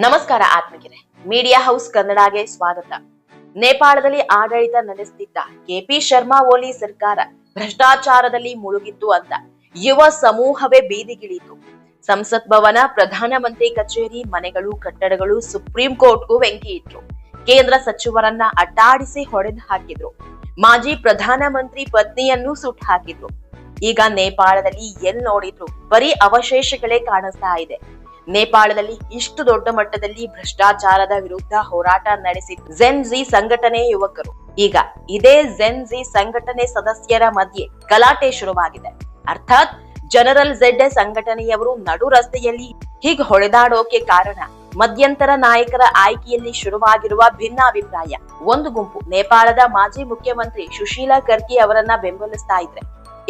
ನಮಸ್ಕಾರ ಆತ್ಮಗಿರೆ media house ಕನ್ನಡಗೆ ಸ್ವಾಗತ. ನೇಪಾಳದಲ್ಲಿ ಆಡಳಿತ ನಡೆಸುತ್ತಿದ್ದ ಕೆಪಿ ಶರ್ಮಾ ಓಲಿ ಸರ್ಕಾರ ಭ್ರಷ್ಟಾಚಾರದಲ್ಲಿ ಮುಳುಗಿತ್ತು ಅಂತ ಯುವ ಸಮೂಹವೇ ಬೀದಿಗಿಳಿಯಿತು. ಸಂಸತ್ ಭವನ, ಪ್ರಧಾನಮಂತ್ರಿ ಕಚೇರಿ, ಮನೆಗಳು, ಕಟ್ಟಡಗಳು ಸುಪ್ರೀಂ ಕೋರ್ಟ್ಗೂ ವೆಂಕಿ ಇಟ್ರು. ಕೇಂದ್ರ ಸಚಿವರನ್ನ ಅಟ್ಟಾಡಿಸಿ ಹೊಡೆದು ಹಾಕಿದ್ರು. ಮಾಜಿ ಪ್ರಧಾನಮಂತ್ರಿ ಪತ್ನಿಯನ್ನು ಸುಟ್ಟು ಹಾಕಿದ್ರು. ಈಗ ನೇಪಾಳದಲ್ಲಿ ಎಲ್ ನೋಡಿದ್ರು ಬರೀ ಅವಶೇಷಗಳೇ ಕಾಣಿಸ್ತಾ ಇದೆ. ನೇಪಾಳದಲ್ಲಿ ಇಷ್ಟು ದೊಡ್ಡ ಮಟ್ಟದಲ್ಲಿ ಭ್ರಷ್ಟಾಚಾರದ ವಿರುದ್ಧ ಹೋರಾಟ ನಡೆಸಿದ ಝೆನ್ ಜಿ ಸಂಘಟನೆ ಯುವಕರು. ಈಗ ಇದೇ ಝೆನ್ ಜಿ ಸಂಘಟನೆ ಸದಸ್ಯರ ಮಧ್ಯೆ ಗಲಾಟೆ ಶುರುವಾಗಿದೆ. ಅರ್ಥಾತ್ ಜನರಲ್ ಝೆಡ್ ಸಂಘಟನೆಯವರು ನಡು ರಸ್ತೆಯಲ್ಲಿ ಹೀಗೆ ಹೊಡೆದಾಡೋಕೆ ಕಾರಣ ಮಧ್ಯಂತರ ನಾಯಕರ ಆಯ್ಕೆಯಲ್ಲಿ ಶುರುವಾಗಿರುವ ಭಿನ್ನಾಭಿಪ್ರಾಯ. ಒಂದು ಗುಂಪು ನೇಪಾಳದ ಮಾಜಿ ಮುಖ್ಯಮಂತ್ರಿ ಸುಶೀಲಾ ಕರ್ಕಿ ಅವರನ್ನ ಬೆಂಬಲಿಸ್ತಾ ಇದ್ರೆ.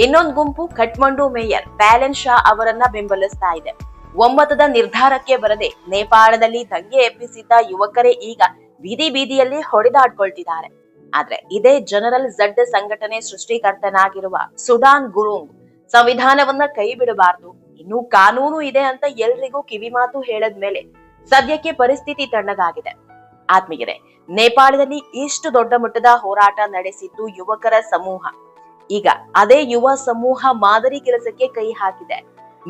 ಇನ್ನೊಂದು ಗುಂಪು ಕಠ್ಮಂಡು ಮೇಯರ್ ಪ್ಯಾಲೆನ್ ಶಾ ಅವರನ್ನ ಬೆಂಬಲಿಸ್ತಾ ಇದೆ. ಒಮ್ಮತದ ನಿರ್ಧಾರಕ್ಕೆ ಬರದೆ ನೇಪಾಳದಲ್ಲಿ ದಂಗೆ ಎಬ್ಬಿಸಿದ್ದ ಯುವಕರೇ ಈಗ ಬೀದಿ ಬೀದಿಯಲ್ಲಿ ಹೊಡೆದಾಡ್ಕೊಳ್ತಿದ್ದಾರೆ. ಆದ್ರೆ ಇದೇ ಜನರಲ್ ಝಡ್ ಸಂಘಟನೆ ಸೃಷ್ಟಿಕರ್ತನಾಗಿರುವ ಸುಡಾನ್ ಗುರುಂಗ್ ಸಂವಿಧಾನವನ್ನ ಕೈ ಬಿಡಬಾರ್ದು, ಇನ್ನು ಕಾನೂನು ಇದೆ ಅಂತ ಎಲ್ರಿಗೂ ಕಿವಿಮಾತು ಹೇಳದ್ಮೇಲೆ ಸದ್ಯಕ್ಕೆ ಪರಿಸ್ಥಿತಿ ತಣ್ಣಗಾಗಿದೆ. ಆತ್ಮೀಯರೇ, ನೇಪಾಳದಲ್ಲಿ ಇಷ್ಟು ದೊಡ್ಡ ಮಟ್ಟದ ಹೋರಾಟ ನಡೆಸಿದ್ದು ಯುವಕರ ಸಮೂಹ. ಈಗ ಅದೇ ಯುವ ಸಮೂಹ ಮಾದರಿ ಕೆಲಸಕ್ಕೆ ಕೈ ಹಾಕಿದೆ.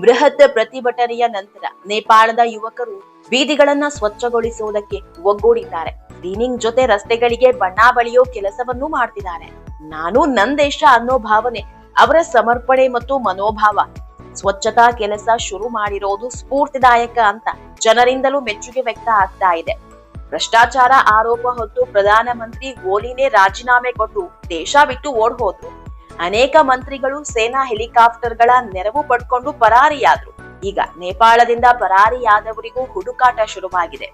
ಬೃಹತ್ ಪ್ರತಿಭಟನೆಯ ನಂತರ ನೇಪಾಳದ ಯುವಕರು ಬೀದಿಗಳನ್ನ ಸ್ವಚ್ಛಗೊಳಿಸುವುದಕ್ಕೆ ಒಗ್ಗೂಡಿದ್ದಾರೆ. ಕ್ಲೀನಿಂಗ್ ಜೊತೆ ರಸ್ತೆಗಳಿಗೆ ಬಣ್ಣ ಬಳಿಯೋ ಕೆಲಸವನ್ನು ಮಾಡ್ತಿದ್ದಾರೆ. ನಾನು ನನ್ ದೇಶ ಅನ್ನೋ ಭಾವನೆ ಅವರ ಸಮರ್ಪಣೆ ಮತ್ತು ಮನೋಭಾವ. ಸ್ವಚ್ಛತಾ ಕೆಲಸ ಶುರು ಮಾಡಿರೋದು ಸ್ಫೂರ್ತಿದಾಯಕ ಅಂತ ಜನರಿಂದಲೂ ಮೆಚ್ಚುಗೆ ವ್ಯಕ್ತ ಆಗ್ತಾ ಇದೆ. ಭ್ರಷ್ಟಾಚಾರ ಆರೋಪ ಹೊತ್ತು ಪ್ರಧಾನಮಂತ್ರಿ ಓಲಿನೇ ರಾಜೀನಾಮೆ ಕೊಟ್ಟು ದೇಶ ಬಿಟ್ಟು ಓಡ್ ಹೋದ್ರು ಅನೇಕ ಮಂತ್ರಿಗಳು ಸೇನಾ ಹೆಲಿಕಾಪ್ಟರ್ಗಳ ನೆರವು ಪಡ್ಕೊಂಡು ಪರಾರಿಯಾದ್ರು. ಈಗ ನೇಪಾಳದಿಂದ ಪರಾರಿಯಾದವರಿಗೂ ಹುಡುಕಾಟ ಶುರುವಾಗಿದೆ.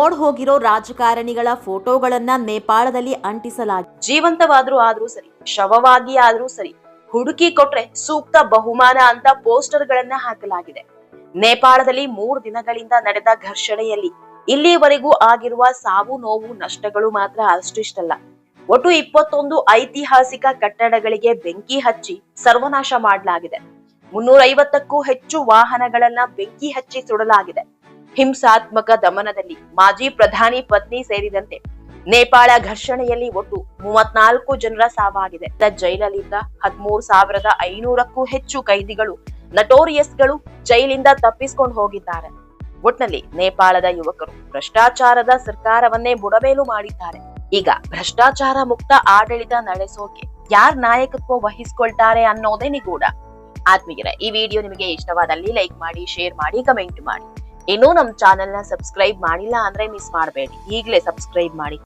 ಓಡ್ ಹೋಗಿರೋ ರಾಜಕಾರಣಿಗಳ ಫೋಟೋಗಳನ್ನ ನೇಪಾಳದಲ್ಲಿ ಅಂಟಿಸಲಾಗಿದೆ ಜೀವಂತವಾದ್ರೂ ಆದ್ರೂ ಸರಿ, ಶವವಾಗಿ ಆದ್ರೂ ಸರಿ, ಹುಡುಕಿ ಕೊಟ್ರೆ ಸೂಕ್ತ ಬಹುಮಾನ ಅಂತ ಪೋಸ್ಟರ್ ಗಳನ್ನ ಹಾಕಲಾಗಿದೆ. ನೇಪಾಳದಲ್ಲಿ ಮೂರು ದಿನಗಳಿಂದ ನಡೆದ ಘರ್ಷಣೆಯಲ್ಲಿ ಇಲ್ಲಿಯವರೆಗೂ ಆಗಿರುವ ಸಾವು ನೋವು ನಷ್ಟಗಳು ಮಾತ್ರ ಅಷ್ಟಿಷ್ಟಲ್ಲ. ಒಟ್ಟು ಇಪ್ಪತ್ತೊಂದು ಐತಿಹಾಸಿಕ ಕಟ್ಟಡಗಳಿಗೆ ಬೆಂಕಿ ಹಚ್ಚಿ ಸರ್ವನಾಶ ಮಾಡಲಾಗಿದೆ. ಮುನ್ನೂರ ಐವತ್ತಕ್ಕೂ ಹೆಚ್ಚು ವಾಹನಗಳನ್ನ ಬೆಂಕಿ ಹಚ್ಚಿ ಸುಡಲಾಗಿದೆ. ಹಿಂಸಾತ್ಮಕ ದಮನದಲ್ಲಿ ಮಾಜಿ ಪ್ರಧಾನಿ ಪತ್ನಿ ಸೇರಿದಂತೆ ನೇಪಾಳ ಘರ್ಷಣೆಯಲ್ಲಿ ಒಟ್ಟು ಮೂವತ್ನಾಲ್ಕು ಜನರ ಸಾವಾಗಿದೆ. ಜೈಲಲ್ಲಿದ್ದ ಹದಿಮೂರು ಸಾವಿರದ ಐನೂರಕ್ಕೂ ಹೆಚ್ಚು ಕೈದಿಗಳು ನಟೋರಿಯಸ್ಗಳು ಜೈಲಿಂದ ತಪ್ಪಿಸ್ಕೊಂಡು ಹೋಗಿದ್ದಾರೆ. ಒಟ್ನಲ್ಲಿ ನೇಪಾಳದ ಯುವಕರು ಭ್ರಷ್ಟಾಚಾರದ ಸರ್ಕಾರವನ್ನೇ ಬುಡಮೇಲು ಮಾಡಿದ್ದಾರೆ. ಈಗ ಭ್ರಷ್ಟಾಚಾರ ಮುಕ್ತ ಆಡಳಿತ ನಡೆಸೋಕೆ ಯಾರ್ ನಾಯಕತ್ವ ವಹಿಸ್ಕೊಳ್ತಾರೆ ಅನ್ನೋದೇ ನಿಗೂಢ. ಆತ್ಮೀಯರ, ಈ ವಿಡಿಯೋ ನಿಮಗೆ ಇಷ್ಟವಾದಲ್ಲಿ ಲೈಕ್ ಮಾಡಿ, ಶೇರ್ ಮಾಡಿ, ಕಮೆಂಟ್ ಮಾಡಿ. ಇನ್ನೂ ನಮ್ ಚಾನೆಲ್ನ ಸಬ್ಸ್ಕ್ರೈಬ್ ಮಾಡಿಲ್ಲ ಅಂದ್ರೆ ಮಿಸ್ ಮಾಡಬೇಡಿ. ಈಗಲೇ ಸಬ್ಸ್ಕ್ರೈಬ್ ಮಾಡಿ.